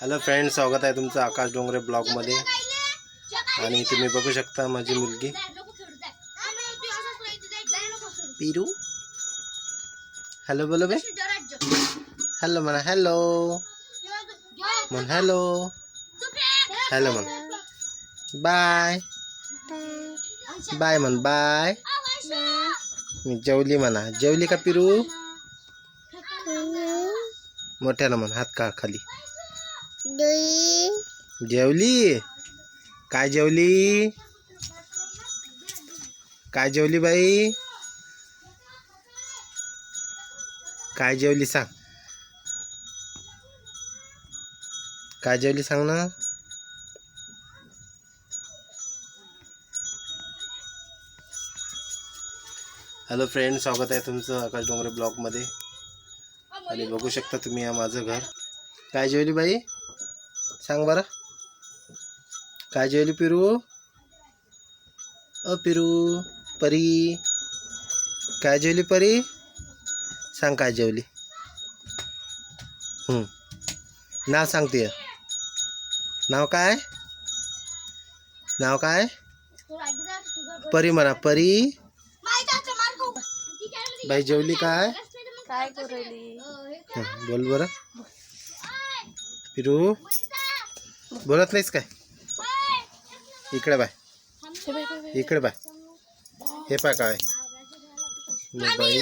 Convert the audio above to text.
Hello friend स्वागत आहे तुमचं आकाश डोंगरे ब्लॉगमध्ये आणि तुम्ही बघू शकता माझी मुलगी. पिरू? हॅलो बोलो बे. हॅलो म्हणा हॅलो म्हण हॅलो हॅलो म्हण. बाय बाय म्हण बाय मी जेवली म्हणा. जेवली का पिरू? मोठ्यानं म्हण हात काढ खाली. जेवली? काय जेवली? काय जेवली बाई? काय जेवली सांग. काय जेवली सांग ना. हॅलो फ्रेंड स्वागत आहे तुमचं आकाश डोंगरे ब्लॉगमध्ये. आणि बघू शकता तुम्ही या माझं घर. काय जेवली बाई? सांग बरं. काय जेवली पिरू? अ पिरू. परी. काय जेवली परी? सांग काय जेवली. नाव सांगते. नाव काय? नाव काय? परी म्हणा परी. बाई जेवली काय? काय करली बोल बरं. पिरू. बोलत नाहीस काय? इकडे बाय. इकडे बाय. हे पाय काय. बाई.